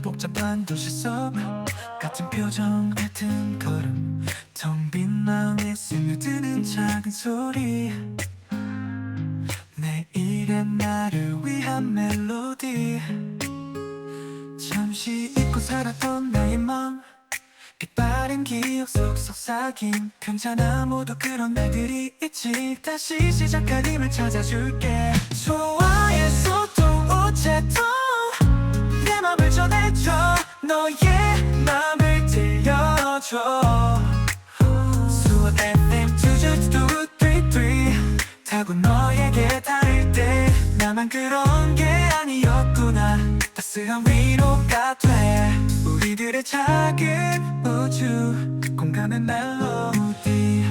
참 복잡한 도시 속 같은 표정 같은 걸음. 텅 빈 마음에 스며드는 작은 소리. 내일의 나를 위한 멜로디. 잠시 잊고 살았던 나의 맘 빛바랜 기억 속 속삭임 괜찮아 모두 그런 날들이 있지. 다시 시작할 힘을 찾아줄게. 소통 우체통 들려줘 수원 FM 투주투뚜뚜뚜 타고 너에게 닿을 때 나만 그런 게 아니었구나. 따스한 위로가 돼. 우리들의 작은 우주. 공감의 멜로디.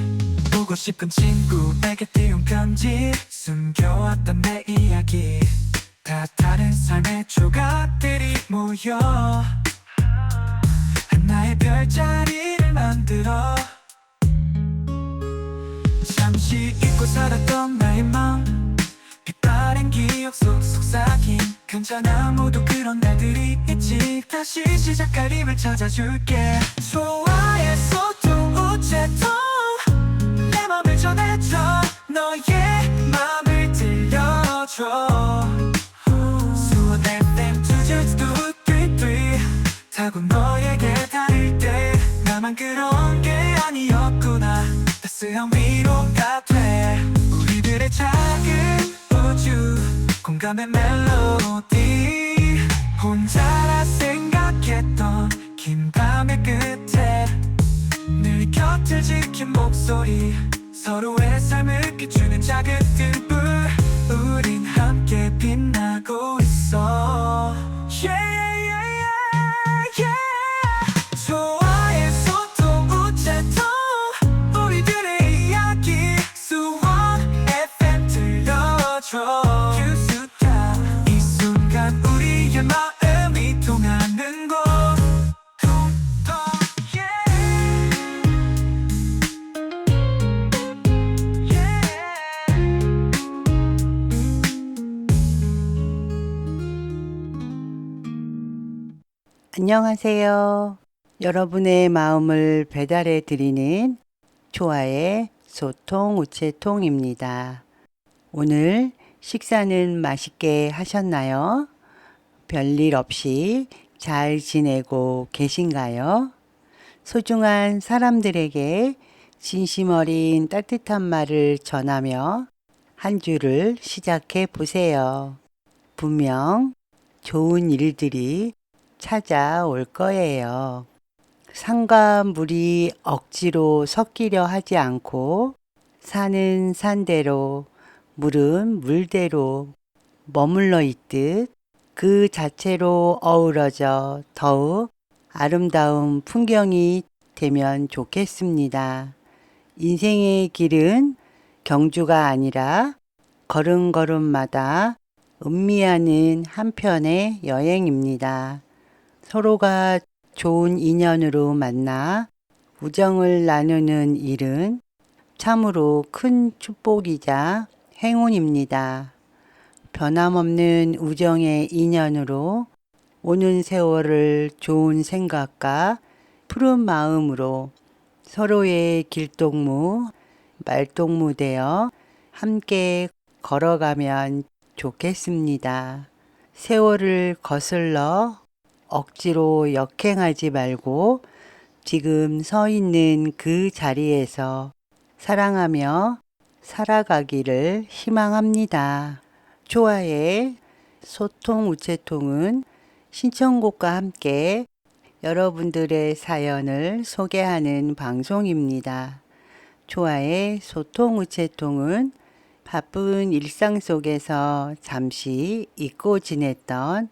보고 싶은 친구에게 띄운 편지. 숨겨왔던 내 이야기. 다 다른 삶의 조각들이 모여 별자리를 만들어. 잠시 잊고 살았던 나의 맘 빛바랜 기억 속 속삭임. 괜찮아 모두 그런 날들이 있지. 다시 시작할 힘을 찾아줄게. 소통 우체통. 내 맘을 전해줘. 너의 맘을 들려줘. 수원 FM 투주투뚜뚜뚜 타고 너에게 나만 그런 게 아니었구나. 따스한 위로가 돼. 우리들의 작은 우주 공감의 멜로디. 혼자라 생각했던 긴 밤의 끝에 늘 곁을 지킨 목소리. 서로의 삶을 비추는 작은 등불. 우린 함께 빛나고 있어. Yeah, 안녕하세요. 여러분의 마음을 배달해 드리는 초아의 소통 우체통입니다. 오늘 식사는 맛있게 하셨나요? 별일 없이 잘 지내고 계신가요? 소중한 사람들에게 진심 어린 따뜻한 말을 전하며 한 주를 시작해 보세요. 분명 좋은 일들이 찾아올 거예요. 산과 물이 억지로 섞이려 하지 않고 산은 산대로 물은 물대로 머물러 있듯 그 자체로 어우러져 더욱 아름다운 풍경이 되면 좋겠습니다. 인생의 길은 경주가 아니라 걸음걸음마다 음미하는 한편의 여행입니다. 서로가 좋은 인연으로 만나 우정을 나누는 일은 참으로 큰 축복이자 행운입니다. 변함없는 우정의 인연으로 오는 세월을 좋은 생각과 푸른 마음으로 서로의 길동무, 말동무 되어 함께 걸어가면 좋겠습니다. 세월을 거슬러 억지로 역행하지 말고 지금 서 있는 그 자리에서 사랑하며 살아가기를 희망합니다. 초아의 소통 우체통은 신청곡과 함께 여러분들의 사연을 소개하는 방송입니다. 초아의 소통 우체통은 바쁜 일상 속에서 잠시 잊고 지냈던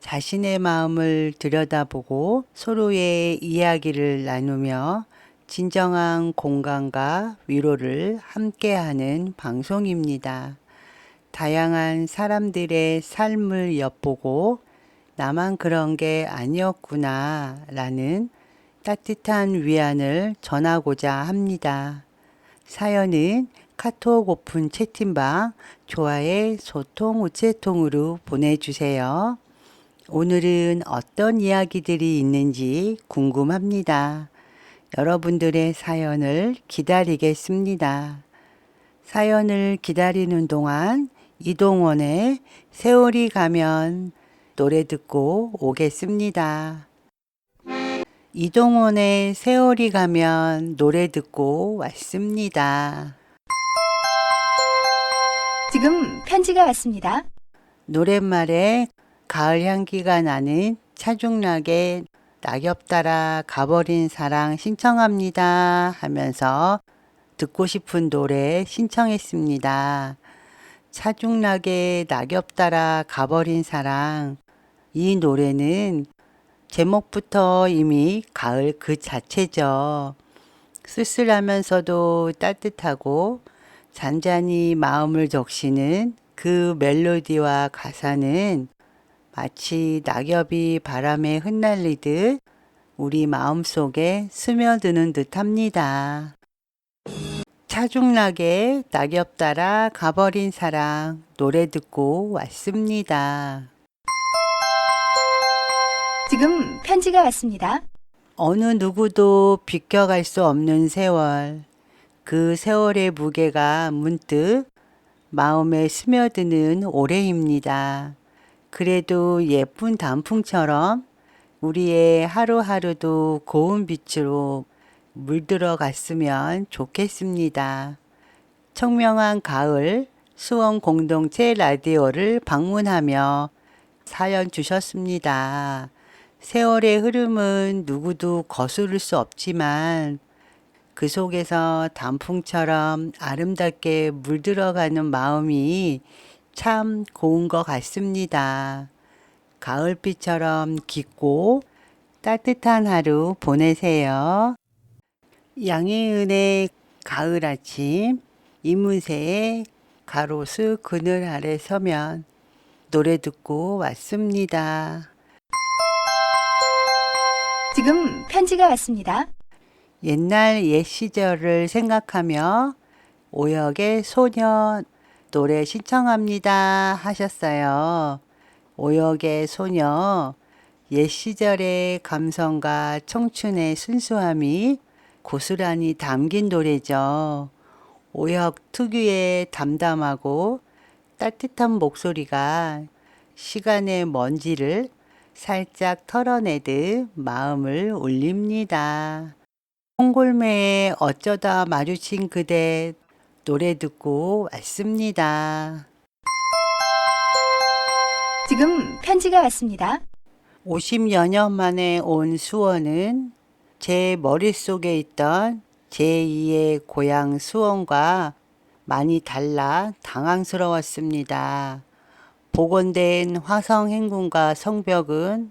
자신의 마음을 들여다보고 서로의 이야기를 나누며 진정한 공감과 위로를 함께하는 방송입니다. 다양한 사람들의 삶을 엿보고 나만 그런 게 아니었구나 라는 따뜻한 위안을 전하고자 합니다. 사연은 카톡 오픈 채팅방 좋아의 소통 우체통으로 보내주세요. 오늘은 어떤 이야기들이 있는지 궁금합니다. 여러분들의 사연을 기다리겠습니다. 사연을 기다리는 동안 이동원의 세월이 가면 노래 듣고 오겠습니다. 이동원의 세월이 가면 노래 듣고 왔습니다. 지금 편지가 왔습니다. 노랫말에 가을 향기가 나는 차중락의 낙엽 따라 가버린 사랑 신청합니다 하면서 듣고 싶은 노래 신청했습니다. 차중락의 낙엽 따라 가버린 사랑. 이 노래는 제목부터 이미 가을 그 자체죠. 쓸쓸하면서도 따뜻하고 잔잔히 마음을 적시는 그 멜로디와 가사는 마치 낙엽이 바람에 흩날리듯 우리 마음속에 스며드는 듯 합니다. 차중락의 낙엽 따라 가버린 사랑 노래 듣고 왔습니다. 지금 편지가 왔습니다. 어느 누구도 비껴갈 수 없는 세월. 그 세월의 무게가 문득 마음에 스며드는 올해입니다. 그래도 예쁜 단풍처럼 우리의 하루하루도 고운 빛으로 물들어 갔으면 좋겠습니다. 청명한 가을 수원 공동체 라디오를 방문하며 사연 주셨습니다. 세월의 흐름은 누구도 거스를 수 없지만 그 속에서 단풍처럼 아름답게 물들어가는 마음이 참 고운 것 같습니다. 가을빛처럼 깊고 따뜻한 하루 보내세요. 양혜은의 가을 아침, 이문세의 가로수 그늘 아래 서면 노래 듣고 왔습니다. 지금 편지가 왔습니다. 옛날 옛 시절을 생각하며 오역의 소녀 노래 신청합니다 하셨어요. 오역의 소녀 옛 시절의 감성과 청춘의 순수함이 고스란히 담긴 노래죠. 오역 특유의 담담하고 따뜻한 목소리가 시간의 먼지를 살짝 털어내듯 마음을 울립니다. 홍골매에 어쩌다 마주친 그대 노래 듣고 왔습니다. 지금 편지가 왔습니다. 50여 년 만에 온 수원은 제 머릿속에 있던 제2의 고향 수원과 많이 달라 당황스러웠습니다. 복원된 화성 행궁과 성벽은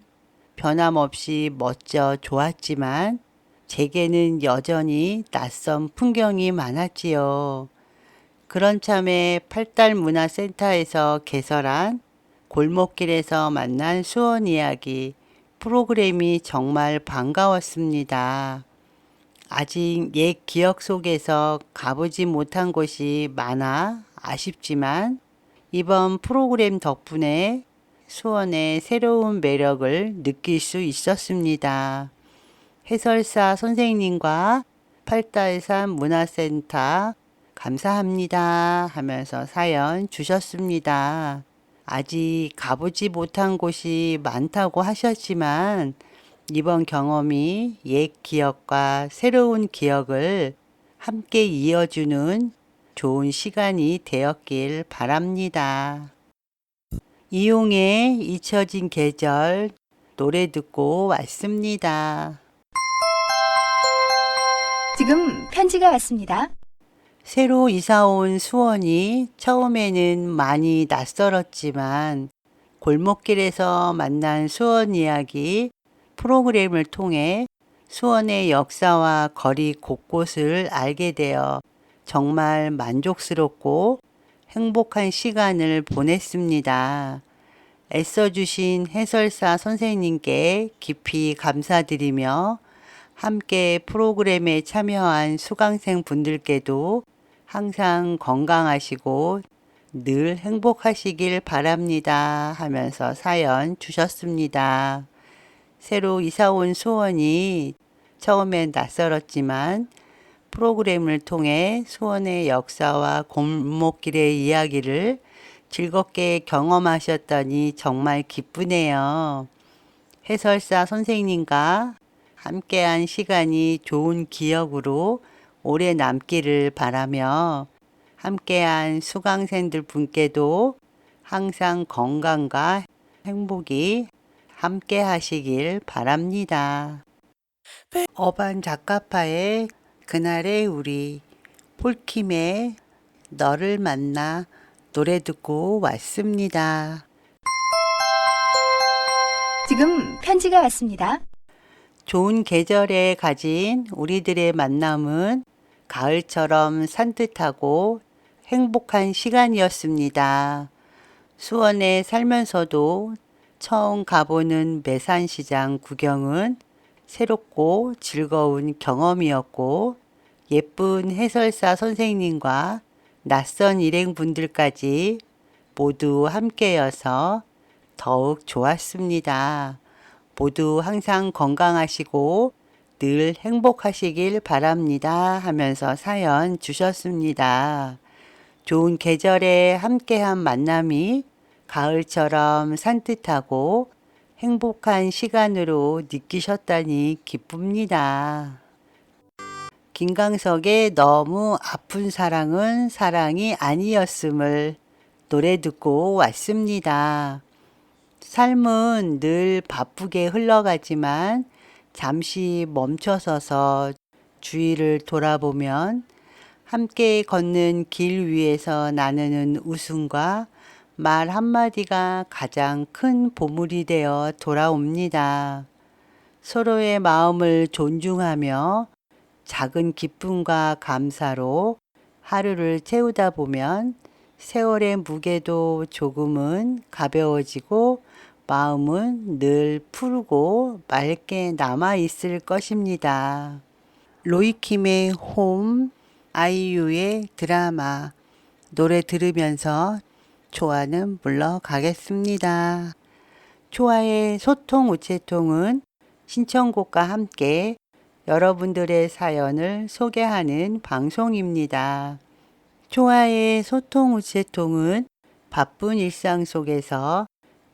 변함없이 멋져 좋았지만 제게는 여전히 낯선 풍경이 많았지요. 그런 참에 팔달 문화센터에서 개설한 골목길에서 만난 수원 이야기 프로그램이 정말 반가웠습니다. 아직 옛 기억 속에서 가보지 못한 곳이 많아 아쉽지만 이번 프로그램 덕분에 수원의 새로운 매력을 느낄 수 있었습니다. 해설사 선생님과 팔달산 문화센터 감사합니다 하면서 사연 주셨습니다. 아직 가보지 못한 곳이 많다고 하셨지만 이번 경험이 옛 기억과 새로운 기억을 함께 이어주는 좋은 시간이 되었길 바랍니다. 이용의 잊혀진 계절 노래 듣고 왔습니다. 지금 편지가 왔습니다. 새로 이사 온 수원이 처음에는 많이 낯설었지만 골목길에서 만난 수원 이야기 프로그램을 통해 수원의 역사와 거리 곳곳을 알게 되어 정말 만족스럽고 행복한 시간을 보냈습니다. 애써주신 해설사 선생님께 깊이 감사드리며 함께 프로그램에 참여한 수강생 분들께도 항상 건강하시고 늘 행복하시길 바랍니다 하면서 사연 주셨습니다. 새로 이사 온 수원이 처음엔 낯설었지만 프로그램을 통해 수원의 역사와 골목길의 이야기를 즐겁게 경험하셨더니 정말 기쁘네요. 해설사 선생님과 함께한 시간이 좋은 기억으로 오래 남기를 바라며 함께한 수강생들 분께도 항상 건강과 행복이 함께 하시길 바랍니다. 어반 작가파의 그날의 우리 폴킴의 너를 만나 노래 듣고 왔습니다. 지금 편지가 왔습니다. 좋은 계절에 가진 우리들의 만남은 가을처럼 산뜻하고 행복한 시간이었습니다. 수원에 살면서도 처음 가보는 매산시장 구경은 새롭고 즐거운 경험이었고 예쁜 해설사 선생님과 낯선 일행분들까지 모두 함께여서 더욱 좋았습니다. 모두 항상 건강하시고 늘 행복하시길 바랍니다 하면서 사연 주셨습니다. 좋은 계절에 함께한 만남이 가을처럼 산뜻하고 행복한 시간으로 느끼셨다니 기쁩니다. 김강석의 너무 아픈 사랑은 사랑이 아니었음을 노래 듣고 왔습니다. 삶은 늘 바쁘게 흘러가지만 잠시 멈춰서서 주위를 돌아보면 함께 걷는 길 위에서 나누는 웃음과 말 한마디가 가장 큰 보물이 되어 돌아옵니다. 서로의 마음을 존중하며 작은 기쁨과 감사로 하루를 채우다 보면 세월의 무게도 조금은 가벼워지고 마음은 늘 푸르고 맑게 남아 있을 것입니다. 로이킴의 홈, 아이유의 드라마 노래 들으면서 초아는 물러가겠습니다. 초아의 소통 우체통은 신청곡과 함께 여러분들의 사연을 소개하는 방송입니다. 초아의 소통 우체통은 바쁜 일상 속에서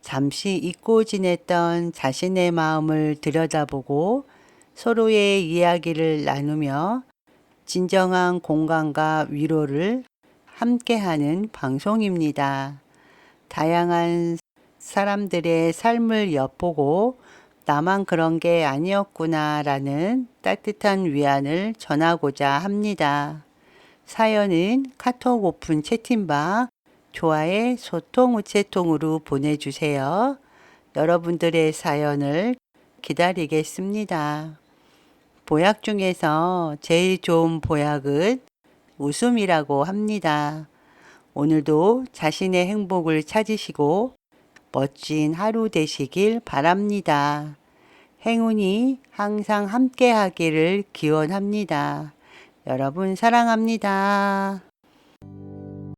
잠시 잊고 지냈던 자신의 마음을 들여다보고 서로의 이야기를 나누며 진정한 공간과 위로를 함께하는 방송입니다. 다양한 사람들의 삶을 엿보고 나만 그런 게 아니었구나 라는 따뜻한 위안을 전하고자 합니다. 사연은 카톡 오픈 채팅방 좋아의 소통 우체통으로 보내주세요. 여러분들의 사연을 기다리겠습니다. 보약 중에서 제일 좋은 보약은 웃음이라고 합니다. 오늘도 자신의 행복을 찾으시고 멋진 하루 되시길 바랍니다. 행운이 항상 함께 하기를 기원합니다. 여러분 사랑합니다.